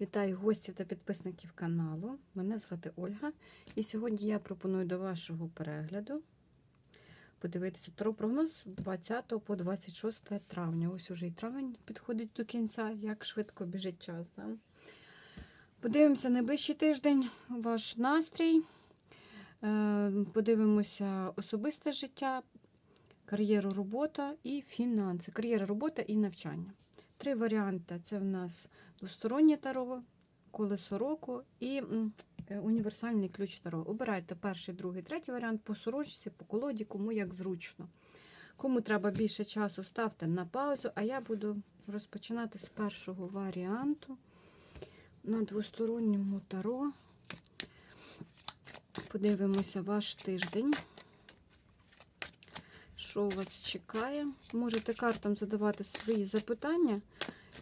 Вітаю гостів та підписників каналу. Мене звати Ольга. І сьогодні я пропоную до вашого перегляду подивитися прогноз 20 по 26 травня. Ось уже і травень підходить до кінця, як швидко біжить час. Да? Подивимося найближчий тиждень ваш настрій. Е, Подивимося особисте життя, кар'єру, робота і фінанси. Кар'єра, робота і навчання. Три варіанти: це в нас двостороннє таро, колесо року і е, універсальний ключ таро. Обирайте перший, другий, третій варіант по сорочці, по колоді, кому як зручно. Кому треба більше часу, ставте на паузу, а я буду розпочинати з першого варіанту на двосторонньому таро. Подивимося ваш тиждень. Що вас чекає? Можете картам задавати свої запитання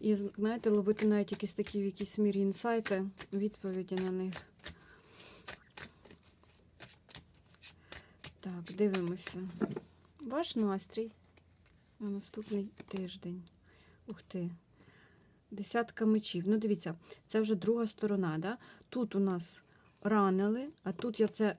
і, знаєте, ловити навіть якісь такі в якійсь мірі інсайти, відповіді на них. Так, дивимося. Ваш настрій на наступний тиждень. Ух ти. Десятка мечів. Ну, дивіться, це вже друга сторона. Да? Тут у нас ранили, а тут я це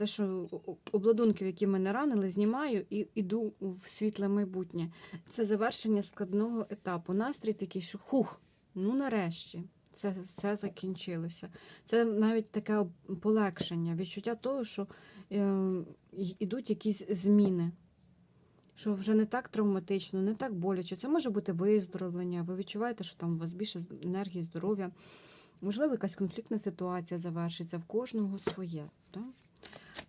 те, що обладунків, які мене ранили, знімаю і йду в світле майбутнє. Це завершення складного етапу. Настрій такий, що хух, ну нарешті. Це, це закінчилося. Це навіть таке полегшення, відчуття того, що йдуть якісь зміни. Що вже не так травматично, не так боляче. Це може бути виздоровлення. Ви відчуваєте, що там у вас більше енергії, здоров'я. Можливо, якась конфліктна ситуація завершиться в кожного своє. Так?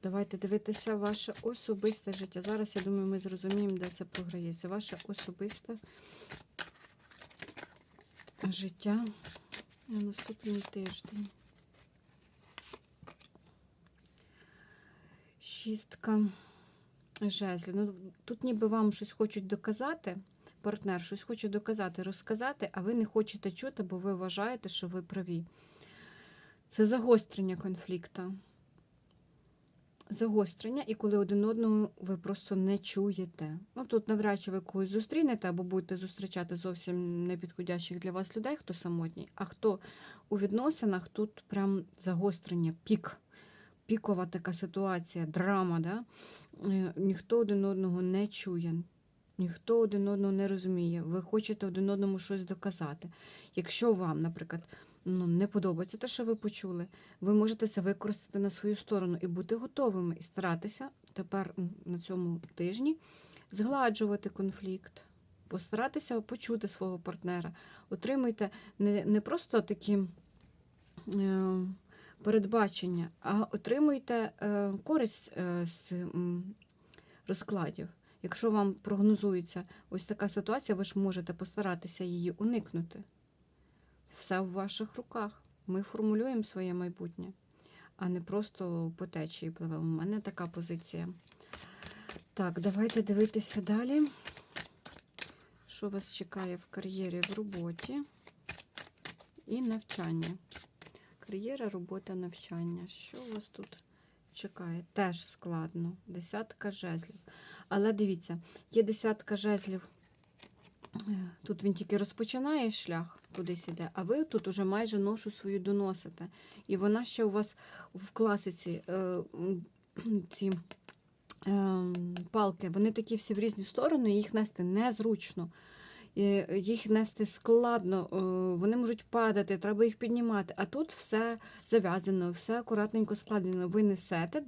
Давайте дивитися ваше особисте життя. Зараз, я думаю, ми зрозуміємо, де це програється. Ваше особисте життя на наступний тиждень. Шістка жезлів. Ну, тут ніби вам щось хочуть доказати. Партнер щось хоче доказати, розказати, а ви не хочете чути, бо ви вважаєте, що ви праві. Це загострення конфлікту. Загострення, і коли один одного ви просто не чуєте. Ну, тут навряд чи ви когось зустрінете, або будете зустрічати зовсім непідходящих для вас людей, хто самотній, а хто у відносинах, тут прям загострення, пік, пікова така ситуація, драма. Да? Е, Ніхто один одного не чує. Ніхто один одного не розуміє, ви хочете один одному щось доказати. Якщо вам, наприклад, ну, не подобається те, що ви почули, ви можете це використати на свою сторону і бути готовими, і старатися тепер на цьому тижні згладжувати конфлікт, постаратися почути свого партнера. Отримуйте не, не просто такі е, передбачення, а отримуйте е, користь е, з розкладів. Якщо вам прогнозується ось така ситуація, ви ж можете постаратися її уникнути. Все в ваших руках. Ми формулюємо своє майбутнє, а не просто по течії пливемо. У мене така позиція. Так, давайте дивитися далі. Що вас чекає в кар'єрі, в роботі і навчання. Кар'єра, робота, навчання. Що у вас тут чекає? Теж складно. Десятка жезлів. Але дивіться, є десятка жезлів. Тут він тільки розпочинає шлях, кудись іде, а ви тут уже майже ношу свою доносите. І вона ще у вас в класиці е, ці е, палки, вони такі всі в різні сторони, їх нести незручно. Їх нести складно, е, вони можуть падати, треба їх піднімати. А тут все зав'язано, все акуратненько складено. Ви несете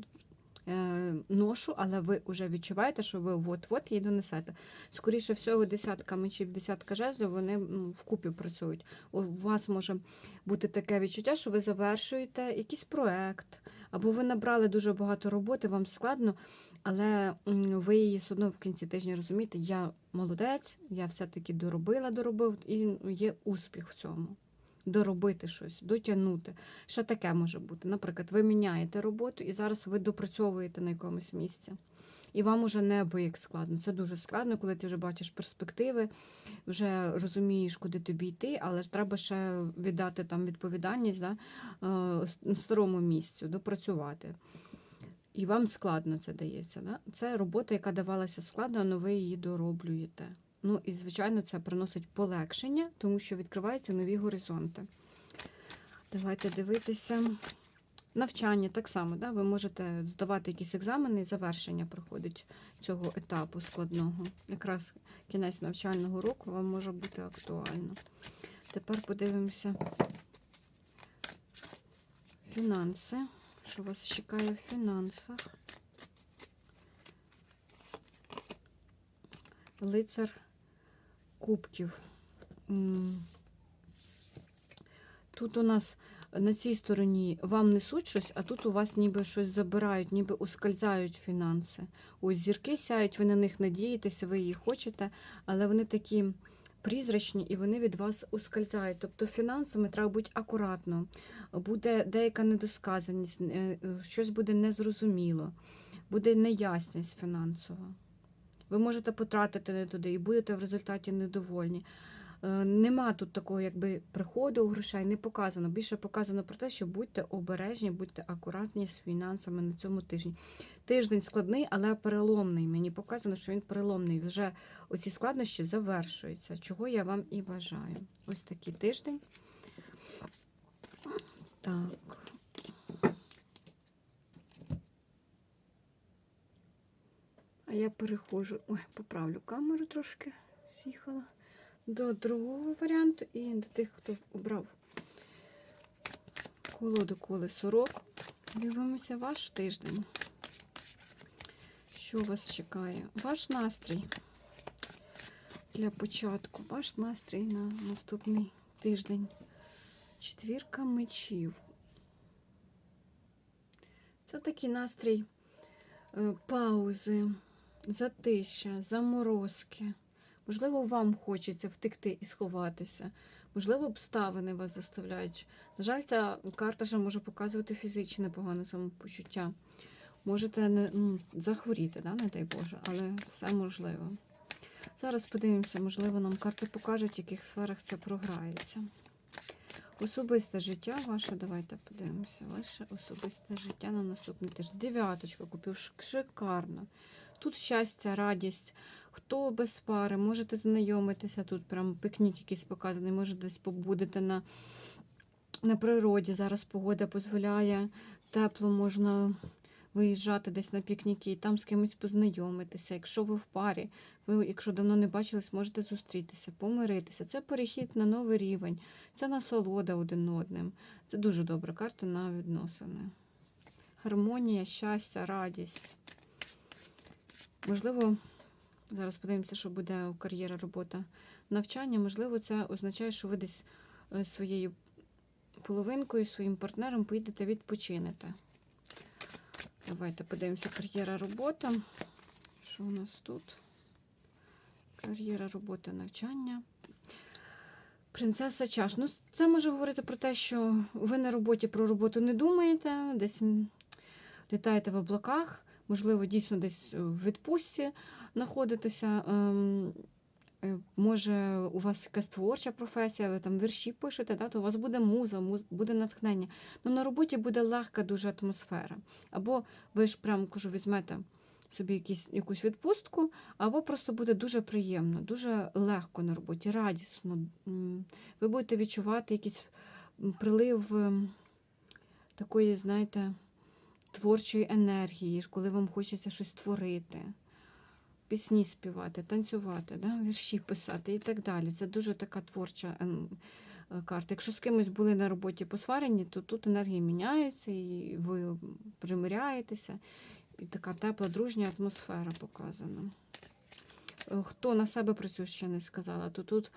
ношу, але ви вже відчуваєте, що ви от-от її донесете. Скоріше всього, десятка мечів, десятка жезлів, вони вкупі працюють. У вас може бути таке відчуття, що ви завершуєте якийсь проект, або ви набрали дуже багато роботи, вам складно, але ви її все одно в кінці тижня розумієте, я молодець, я все-таки доробила, доробив, і є успіх в цьому. Доробити щось, дотягнути. Що таке може бути? Наприклад, ви міняєте роботу і зараз ви допрацьовуєте на якомусь місці. І вам уже не як складно. Це дуже складно, коли ти вже бачиш перспективи, вже розумієш, куди тобі йти, але ж треба ще віддати там відповідальність да, е, старому місцю, допрацювати. І вам складно це дається. Да? Це робота, яка давалася складно, але ви її дороблюєте. Ну і, звичайно, це приносить полегшення, тому що відкриваються нові горизонти. Давайте дивитися. Навчання так само, да? ви можете здавати якісь екзамени і завершення проходить цього етапу складного. Якраз кінець навчального року вам може бути актуально. Тепер подивимося фінанси. Що вас чекає в фінансах? Лицар кубків. Тут у нас на цій стороні вам несуть щось, а тут у вас ніби щось забирають, ніби ускользають фінанси. Ось зірки сяють, ви на них надієтеся, ви її хочете, але вони такі прізрачні і вони від вас ускользають. Тобто фінансами треба бути акуратно, буде деяка недосказаність, е, е, щось буде незрозуміло, буде неясність фінансова. Ви можете потратити не туди і будете в результаті недовольні. Е, Нема тут такого, якби приходу у грошей, не показано. Більше показано про те, що будьте обережні, будьте акуратні з фінансами на цьому тижні. Тиждень складний, але переломний. Мені показано, що він переломний. Вже оці складнощі завершуються, чого я вам і бажаю. Ось такий тиждень. Так. А я переходжу. Ой, поправлю камеру трошки. З'їхала до другого варіанту і до тих, хто обрав колоду колесо року. Дивимося ваш тиждень. Що вас чекає? Ваш настрій для початку. Ваш настрій на наступний тиждень. Четвірка мечів. Це такий настрій е, паузи, затища, заморозки. Можливо, вам хочеться втекти і сховатися. Можливо, обставини вас заставляють. На жаль, ця карта ще може показувати фізичне погане самопочуття. Можете не, ну, захворіти, да, не дай Боже, але все можливо. Зараз подивимося, можливо, нам карти покажуть, в яких сферах це програється. Особисте життя ваше, давайте подивимося. Ваше особисте життя на наступний тиждень. Дев'яточка купив шикарно. Тут щастя, радість. Хто без пари, можете знайомитися. Тут прям пікнік якийсь показаний, може десь побудете на, на природі. Зараз погода дозволяє, тепло можна виїжджати десь на пікніки і там з кимось познайомитися. Якщо ви в парі, ви, якщо давно не бачились, можете зустрітися, помиритися. Це перехід на новий рівень, це насолода один одним. Це дуже добра карта на відносини. Гармонія, щастя, радість. Можливо, зараз подивимося, що буде кар'єра, робота, навчання. Можливо, це означає, що ви десь е, своєю половинкою, своїм партнером поїдете відпочинете. Давайте подивимося кар'єра, робота. Що у нас тут? Кар'єра, робота, навчання. Принцеса чаш. Ну, це може говорити про те, що ви на роботі про роботу не думаєте, десь літаєте в облаках, можливо, дійсно десь в відпустці знаходитеся. ем, е, Може, у вас якась творча професія, ви там вірші пишете, да, то у вас буде муза, муз- буде натхнення. Ну, на роботі буде легка дуже атмосфера. Або ви ж прям кажу, візьмете собі якісь, якусь відпустку, або просто буде дуже приємно, дуже легко на роботі, радісно. Ви будете відчувати якийсь прилив ем, такої, знаєте, творчої енергії, коли вам хочеться щось творити. Пісні співати, танцювати, да? вірші писати і так далі. Це дуже така творча ем, е, карта. Якщо з кимось були на роботі посварені, то тут енергії міняються, і ви примиряєтеся. І така тепла, дружня атмосфера показана. Е, Хто на себе працює, ще не сказала, то тут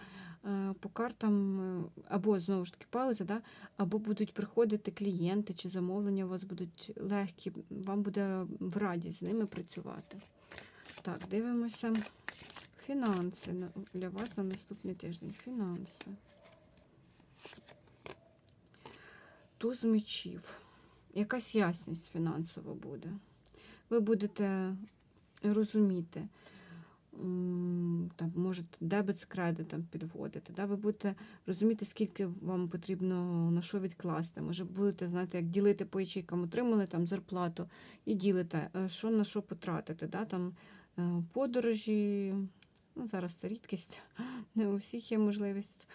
по картам е, або знову ж таки пауза, да? або будуть приходити клієнти чи замовлення у вас будуть легкі, вам буде в радість з ними працювати. Так, дивимося. Фінанси для вас на наступний тиждень. Фінанси. Туз мечів. Якась ясність фінансова буде. Ви будете розуміти, там, можете дебет з кредитом підводити. Да? Ви будете розуміти, скільки вам потрібно на що відкласти. Може, будете знаєте, як ділити по ячейкам, отримали там зарплату і ділите, е, що на що потратити. Да? Там, е, подорожі, ну, зараз це рідкість, не у всіх є можливість.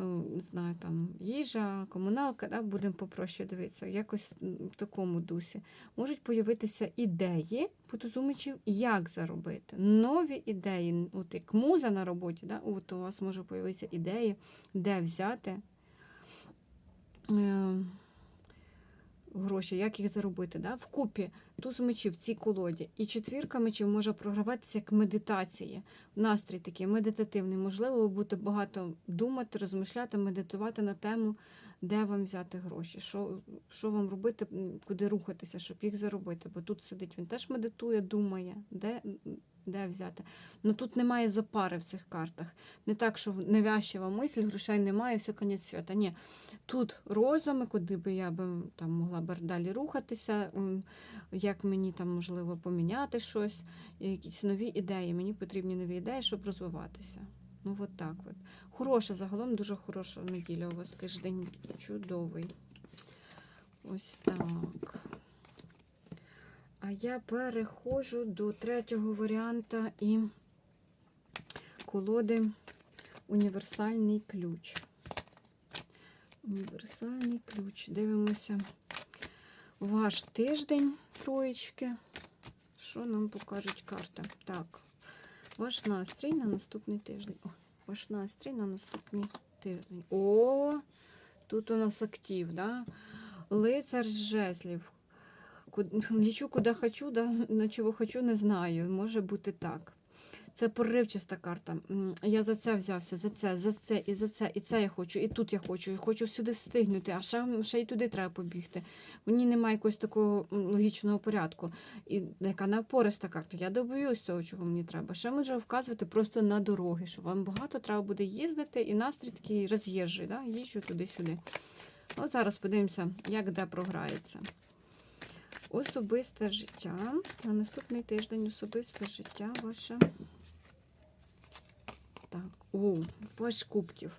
Е, не знаю, там їжа, комуналка, да, будемо попроще дивитися, якось в такому дусі. Можуть появитися ідеї потузумичів, як заробити. Нові ідеї, от як муза на роботі, да, от у вас може появитися ідеї, де взяти. Гроші, як їх заробити. Да? Вкупі туз мечів в цій колоді. І четвірка мечів може програватися як медитації. Настрій такий медитативний. Можливо, ви будете багато думати, розмишляти, медитувати на тему, де вам взяти гроші, що, що вам робити, куди рухатися, щоб їх заробити. Бо тут сидить, він теж медитує, думає, де, де взяти. Ну тут немає запари в цих картах. Не так, що навязчива мисль, грошей немає, все конець свята. Ні. Тут розуми, куди би я би там могла б далі рухатися, як мені там можливо поміняти щось, якісь нові ідеї. Мені потрібні нові ідеї, щоб розвиватися. Ну, от так от. Хороша, загалом дуже хороша неділя у вас тиждень. Чудовий. Ось так. А я переходжу до третього варіанта і колоди універсальний ключ. Універсальний ключ. Дивимося ваш тиждень троєчки. Що нам покажуть карти? Так, ваш настрій на наступний тиждень. О, ваш настрій на наступний тиждень. О, тут у нас актив, да? Лицар жезлів. Лічу, куди хочу, да? на чого хочу, не знаю. Може бути так. Це поривчаста карта. Я за це взявся, за це, за це, і за це, і це я хочу, і тут я хочу, і хочу всюди встигнути, а ще, ще й туди треба побігти. Ній немає якогось такого логічного порядку. І яка напориста карта. Я добоюсь того, чого мені треба. Ще може вказувати просто на дороги, що вам багато треба буде їздити, і настрій такий роз'їжджий, да? їжджу туди-сюди. От зараз подивимося, як де програється. Особисте життя. На наступний тиждень особисте життя ваше. Так, о, паш кубків.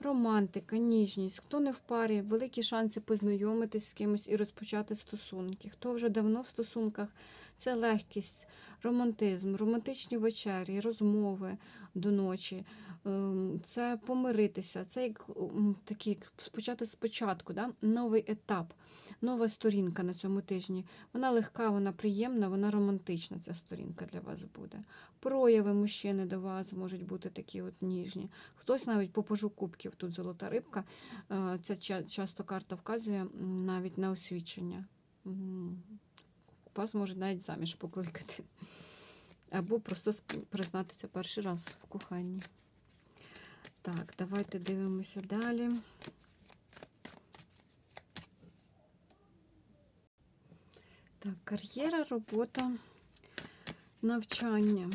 Романтика, ніжність. Хто не в парі, великі шанси познайомитись з кимось і розпочати стосунки. Хто вже давно в стосунках, це легкість, романтизм, романтичні вечері, розмови до ночі. Ем, Це помиритися, це як такий, як спочатку, да? новий етап, нова сторінка на цьому тижні. Вона легка, вона приємна, вона романтична. Ця сторінка для вас буде. Прояви мужчини до вас можуть бути такі от ніжні. Хтось навіть по пажу кубків, тут золота рибка. е, ча- часто карта вказує навіть на освічення. Вас можуть навіть заміж покликати. Або просто признатися перший раз в коханні. Так, давайте дивимося далі. Так, кар'єра, робота, навчання.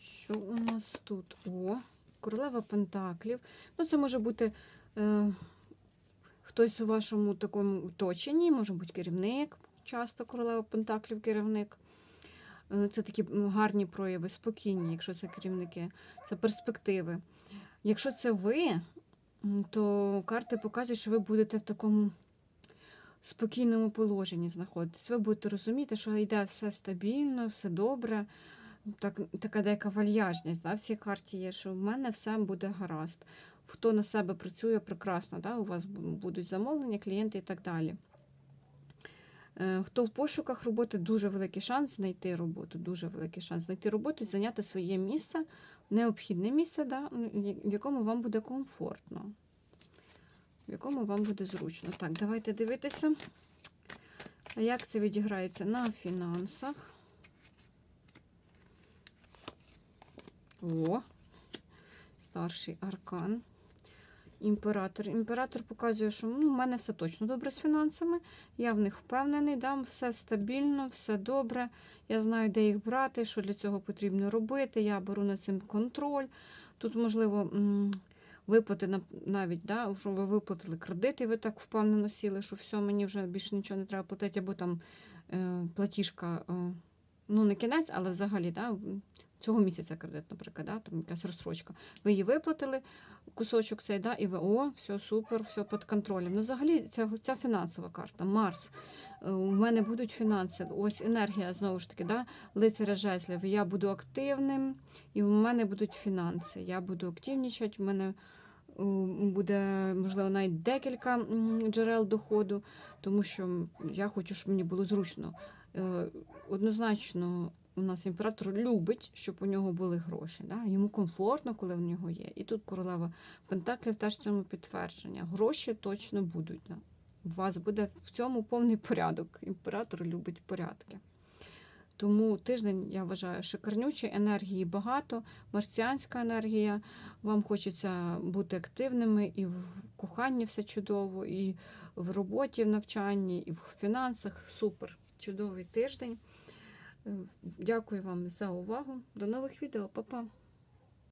Що у нас тут? О, королева Пентаклів. Ну, це може бути е, хтось у вашому такому оточенні, може бути керівник, часто королева Пентаклів керівник. Е, Це такі гарні прояви, спокійні, якщо це керівники, це перспективи. Якщо це ви, то карти показують, що ви будете в такому спокійному положенні знаходитись. Ви будете розуміти, що йде все стабільно, все добре. Так, така деяка вальяжність да, в карті є, що в мене все буде гаразд. Хто на себе працює прекрасно, да, у вас будуть замовлення, клієнти і так далі. Е, Хто в пошуках роботи, дуже великий шанс знайти роботу, дуже великий шанс знайти роботу і зайняти своє місце, необхідне місце, да, в якому вам буде комфортно, в якому вам буде зручно. Так, давайте дивитися, як це відіграється на фінансах. О, старший аркан. Імператор. Імператор показує, що ну, в мене все точно добре з фінансами. Я в них впевнений, дам все стабільно, все добре. Я знаю, де їх брати, що для цього потрібно робити. Я беру над цим контроль. Тут, можливо, виплати на- навіть, да, що ви виплатили кредит, і ви так впевнено сіли, що все, мені вже більше нічого не треба платити, або там е, платіжка, е, ну, не кінець, але взагалі, да, цього місяця кредит, наприклад, да, там якась розстрочка. Ви її виплатили, кусочок цей, да, і ви о, все супер, все під контролем. Ну, взагалі, ця, ця фінансова карта, Марс. Е, У мене будуть фінанси. Ось енергія, знову ж таки, да, лицаря жезлів. Я буду активним, і у мене будуть фінанси. Я буду активнічати, у мене буде, можливо, навіть декілька джерел доходу, тому що я хочу, щоб мені було зручно. Е, Однозначно, у нас імператор любить, щоб у нього були гроші. Да? Йому комфортно, коли в нього є. І тут королева Пентаклів теж цьому підтвердження. Гроші точно будуть. Да? У вас буде в цьому повний порядок. Імператор любить порядки. Тому тиждень, я вважаю, шикарнючий, енергії багато, марціанська енергія. Вам хочеться бути активними, і в коханні все чудово, і в роботі, в навчанні, і в фінансах. Супер, чудовий тиждень. Е, Дякую вам за увагу. До нових відео, Па-па!